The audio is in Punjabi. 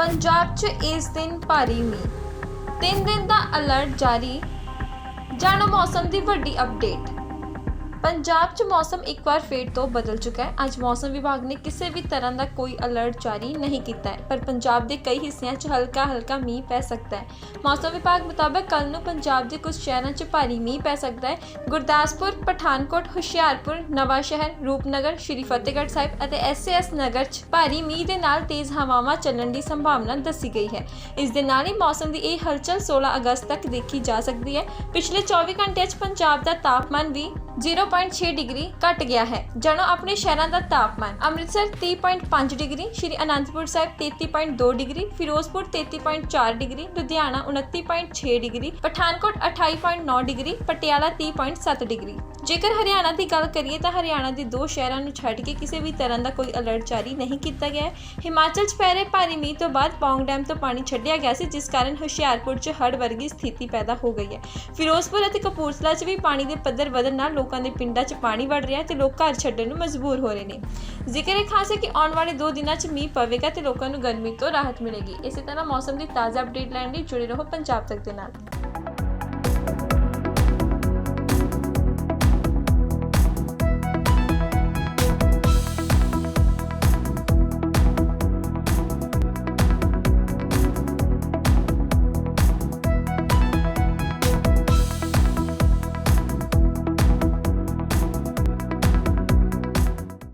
ਪੰਜਾਬ 'ਚ ਇਸ ਦਿਨ ਭਾਰੀ ਮੀਂਹ। ਤਿੰਨ ਦਿਨ ਦਾ ਅਲਰਟ ਜਾਰੀ। ਜਾਣੋ ਮੌਸਮ ਦੀ ਵੱਡੀ ਅਪਡੇਟ ਪੰਜਾਬ 'ਚ ਮੌਸਮ ਇੱਕ ਵਾਰ ਫੇਰ ਤੋਂ ਬਦਲ ਚੁੱਕਾ ਹੈ। ਅੱਜ ਮੌਸਮ ਵਿਭਾਗ ਨੇ ਕਿਸੇ ਵੀ ਤਰ੍ਹਾਂ ਦਾ ਕੋਈ ਅਲਰਟ ਜਾਰੀ ਨਹੀਂ ਕੀਤਾ ਹੈ, ਪਰ ਪੰਜਾਬ ਦੇ ਕਈ ਹਿੱਸਿਆਂ 'ਚ ਹਲਕਾ ਹਲਕਾ ਮੀਂਹ ਪੈ ਸਕਦਾ ਹੈ। ਮੌਸਮ ਵਿਭਾਗ ਮੁਤਾਬਕ ਕੱਲ ਨੂੰ ਪੰਜਾਬ ਦੇ ਕੁਝ ਸ਼ਹਿਰਾਂ 'ਚ ਭਾਰੀ ਮੀਂਹ ਪੈ ਸਕਦਾ ਹੈ। ਗੁਰਦਾਸਪੁਰ, ਪਠਾਨਕੋਟ, ਹੁਸ਼ਿਆਰਪੁਰ ਨਵਾਂ ਸ਼ਹਿਰ ਰੂਪਨਗਰ, ਸ਼੍ਰੀ ਫਤਿਹਗੜ੍ਹ ਸਾਹਿਬ ਅਤੇ ਐਸਐਸ ਨਗਰ 'ਚ ਭਾਰੀ ਮੀਂਹ ਦੇ ਨਾਲ ਤੇਜ਼ ਹਵਾਵਾਂ ਚੱਲਣ ਦੀ ਸੰਭਾਵਨਾ ਦੱਸੀ ਗਈ ਹੈ। ਇਸ ਦੇ ਨਾਲ ਹੀ ਮੌਸਮ ਦੀ ਇਹ ਹਲਚਲ 16 ਅਗਸਤ ਤੱਕ ਦੇਖੀ ਜਾ ਸਕਦੀ ਹੈ। ਪਿਛਲੇ 24 ਘੰਟਿਆਂ 'ਚ ਪੰਜਾਬ ਦਾ ਤਾਪਮਾਨ ਵੀ 0.6 ਡਿਗਰੀ ਘਟ ਗਿਆ ਹੈ। ਜਣੋ ਆਪਣੇ ਸ਼ਹਿਰਾਂ ਦਾ ਤਾਪਮਾਨ। Amritsar 30.5 degree, Shri Anandpur Sahib 33.2 degree, Firozpur 33.4 degree, Ludhiana 29.6 degree, Pathankot 28.9 degree, Patiala 30.7 degree. ਜੇਕਰ ਹਰਿਆਣਾ ਦੀ ਗੱਲ ਕਰੀਏ ਤਾਂ ਹਰਿਆਣਾ ਦੇ ਦੋ ਸ਼ਹਿਰਾਂ ਨੂੰ ਛੱਡ ਕੇ ਕਿਸੇ ਵੀ ਤਰ੍ਹਾਂ ਦਾ ਕੋਈ ਅਲਰਟ ਜਾਰੀ ਨਹੀਂ ਕੀਤਾ ਗਿਆ ਹੈ। ਹਿਮਾਚਲ 'ਚ ਪੈ ਰਹੇ ਭਾਰੀ ਮੀਂਹ ਤੋਂ ਬਾਅਦ ਪੌਂਗ ਡੈਮ ਤੋਂ ਪਾਣੀ ਛੱਡਿਆ ਗਿਆ ਸੀ, ਜਿਸ ਕਾਰਨ ਹੁਸ਼ਿਆਰਪੁਰ 'ਚ ਹੜ੍ਹ ਵਰਗੀ ਸਥਿਤੀ ਪੈਦਾ ਹੋ ਗਈ ਹੈ। ਫਿਰੋਜ਼ਪੁਰ ਅਤੇ ਕਪੂਰਥਲਾ 'ਚ ਵੀ ਪਾਣੀ ਦੇ ਪੱਧਰ ਵਧਣ ਨਾਲ ਲੋਕਾਂ ਦੇ ਪਿੰਡਾਂ 'ਚ ਪਾਣੀ ਵੜ ਰਿਹਾ ਹੈ ਤੇ ਲੋਕ ਘਰ ਛੱਡਣ ਨੂੰ ਮਜਬੂਰ ਹੋ ਰਹੇ ਨੇ। ਜ਼ਿਕਰ ਇਹ ਖਾਸ ਹੈ ਕਿ ਆਉਣ ਵਾਲੇ 2 ਦਿਨਾਂ 'ਚ ਮੀਂਹ ਪਵੇਗਾ ਤੇ ਲੋਕਾਂ ਨੂੰ ਗਰਮੀ ਤੋਂ ਰਾਹਤ ਮਿਲੇਗੀ। ਇਸੇ ਤਰ੍ਹਾਂ ਮੌਸਮ ਦੀ ਤਾਜ਼ਾ ਅਪਡੇਟ ਲੈਣ ਲਈ ਜੁੜੇ ਰਹੋ ਪੰਜਾਬ ਤੱਕ ਦੇ ਨਾਲ।